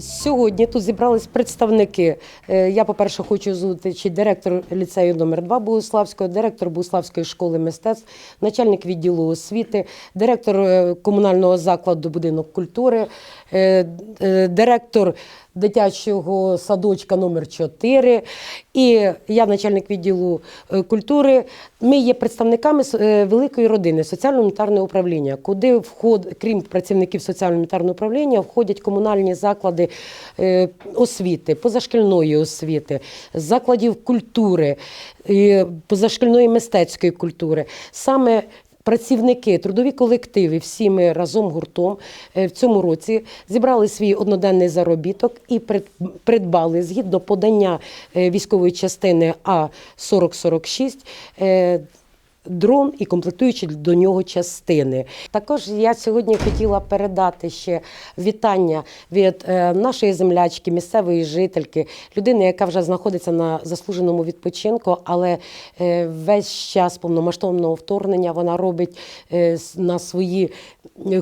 Сьогодні тут зібрались представники. Е, Я, по-перше, хочу зустрічі директор ліцею номер 2 Богуславського, директор Богуславської школи мистецтв, начальник відділу освіти, директор е, комунального закладу будинок культури, е, директор дитячого садочка номер 4 і я начальник відділу е, культури. Ми є представниками е, великої родини соціально-гуманітарного управління, куди вход, крім працівників соціально-гуманітарного управління, входять комунальні заклади е, освіти, позашкільної освіти, закладів культури, позашкільної мистецької культури. Саме Працівники, трудові колективи, всі ми разом гуртом е, в цьому році зібрали свій одноденний заробіток і прид- придбали згідно подання е, військової частини А 4046 е, дрон і комплектуючі до нього частини. Також я сьогодні хотіла передати ще вітання від е, нашої землячки, місцевої жительки, людини, яка вже знаходиться на заслуженому відпочинку, але е, весь час повномасштабного вторгнення вона робить е, на свої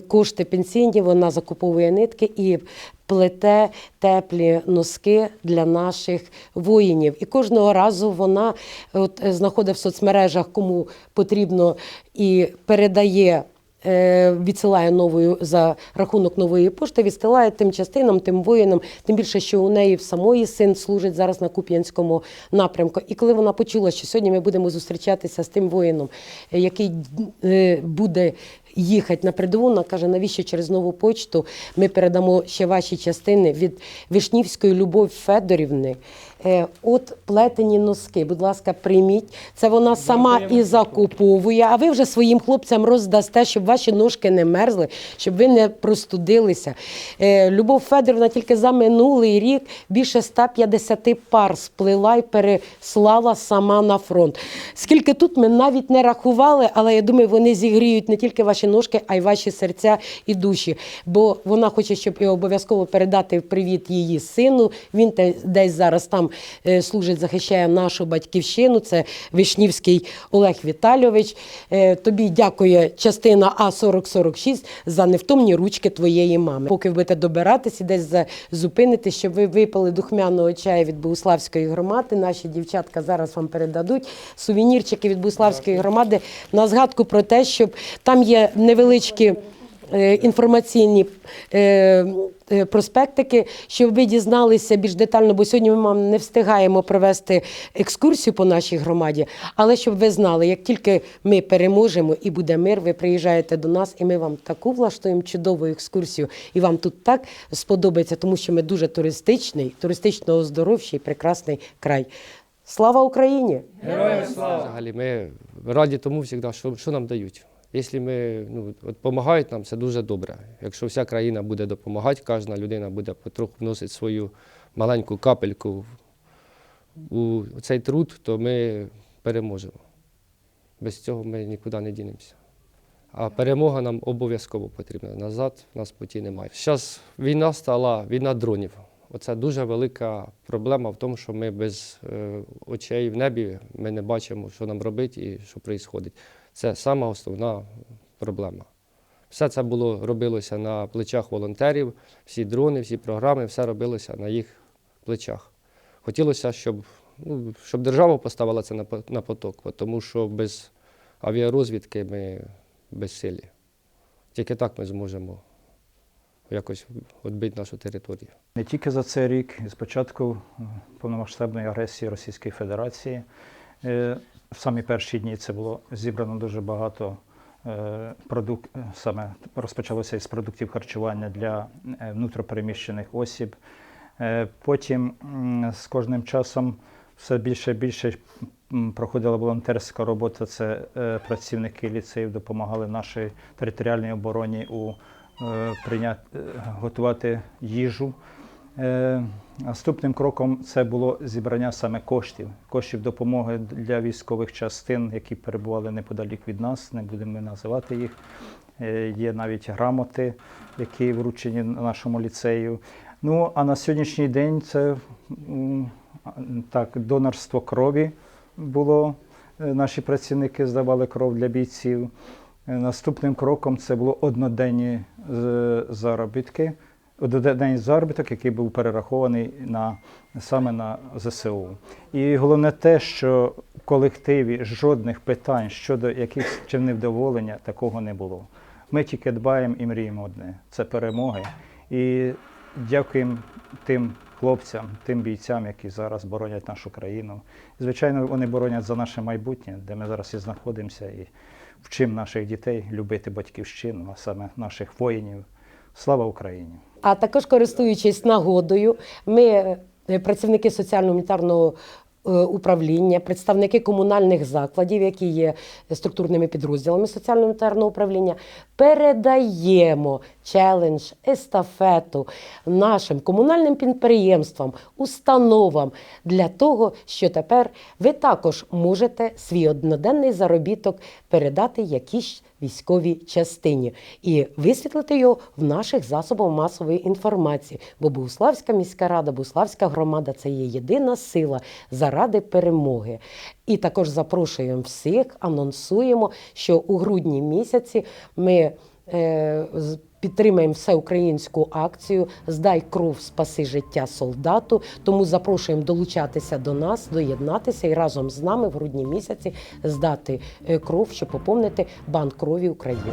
кошти пенсійні, вона закуповує нитки і плете теплі носки для наших воїнів. І кожного разу вона от, е, знаходить в соцмережах, кому потрібно, і передає. е, Відсилає новою за рахунок нової пошти, відсилає тим частинам, тим воїнам, тим більше, що у неї в самої син служить зараз на Куп'янському напрямку. І коли вона почула, що сьогодні ми будемо зустрічатися з тим воїном, е, який буде їхати на передову, вона каже, навіщо через нову почту ми передамо ще ваші частини від Вишнівської Любов Федорівни. Е, От плетені носки, будь ласка, прийміть. Це вона сама і закуповує. А ви вже своїм хлопцям роздасте, щоб ваші ножки не мерзли, щоб ви не простудилися. Е, Любов Федорівна тільки за минулий рік більше 150 пар сплила і переслала сама на фронт. Скільки тут ми навіть не рахували, але я думаю, вони зігріють не тільки ваші ножки, а й ваші серця і душі. Бо вона хоче, щоб і обов'язково передати привіт її сину. Він те- десь зараз там е, служить, захищає нашу батьківщину. Це Вишнівський Олег Віталійович. Е, Тобі дякує частина А 4046 за невтомні ручки твоєї мами. Поки будете добиратись і десь зупинитись, щоб ви випили духмяного чаю від Богуславської громади. Наші дівчатка зараз вам передадуть сувенірчики від Богуславської громади на згадку про те, щоб там є невеличкі. е, Інформаційні е, е, проспектики, щоб ви дізналися більш детально, бо сьогодні ми вам не встигаємо провести екскурсію по нашій громаді. Але щоб ви знали, як тільки ми переможемо і буде мир, ви приїжджаєте до нас, і ми вам таку влаштуємо чудову екскурсію. І вам тут так сподобається, тому що ми дуже туристичний, туристично оздоровчий, прекрасний край. Слава Україні! Героям слава! Взагалі, ми раді тому завжди, що, що нам дають. Якщо ми ну, от допомагають нам, це дуже добре. Якщо вся країна буде допомагати, кожна людина буде потроху вносити свою маленьку капельку у цей труд, то ми переможемо. Без цього ми нікуди не дінемося. А перемога нам обов'язково потрібна. Назад в нас путі немає. Зараз війна стала війна дронів. Оце дуже велика проблема в тому, що ми без е, очей в небі ми не бачимо, що нам робити і що відбувається. Це сама основна проблема. Все це було робилося на плечах волонтерів, всі дрони, всі програми, все робилося на їх плечах. Хотілося, щоб, ну, щоб держава поставила це на, на поток, тому що без авіарозвідки ми безсилі. Тільки так ми зможемо якось відбити нашу територію. Не тільки за цей рік, з початку е, повномасштабної агресії Російської Федерації. е, В самі перші дні це було зібрано дуже багато е, продук... е, саме розпочалося із продуктів харчування для внутріпереміщених осіб. Потім з кожним часом все більше і більше проходила волонтерська робота. Це працівники ліцеїв допомагали нашій територіальній обороні у прийняти, е, готувати їжу. Е, Наступним кроком це було зібрання саме коштів, коштів допомоги для військових частин, які перебували неподалік від нас, не будемо називати їх. Е, Є навіть грамоти, які вручені нашому ліцею. Ну а на сьогоднішній день це так, донорство крові було. Е, Наші працівники здавали кров для бійців. Наступним кроком це було одноденні заробітки додатний заробіток, який був перерахований на, саме на ЗСУ. І головне те, що в колективі жодних питань щодо якихось чи невдоволення такого не було. Ми тільки дбаємо і мріємо одне це перемоги. І дякуємо тим хлопцям, тим бійцям, які зараз боронять нашу країну. Звичайно, вони боронять за наше майбутнє, де ми зараз і знаходимося, і вчимо наших дітей любити батьківщину, а саме наших воїнів. Слава Україні! А також користуючись нагодою, ми, е, працівники соціально-гуманітарного е, управління, представники комунальних закладів, які є структурними підрозділами соціально-гуманітарного управління, передаємо челендж, естафету нашим комунальним підприємствам, установам для того, що тепер ви також можете свій одноденний заробіток передати якійсь військовій частині і висвітлити його в наших засобах масової інформації. Бо Богуславська міська рада, Богуславська громада це є єдина сила заради перемоги. І також запрошуємо всіх, анонсуємо, що у грудні місяці ми. е, Підтримаємо всеукраїнську акцію Здай кров, спаси життя солдату. Тому запрошуємо долучатися до нас, доєднатися і разом з нами в грудні місяці здати е, кров, щоб поповнити банк крові України.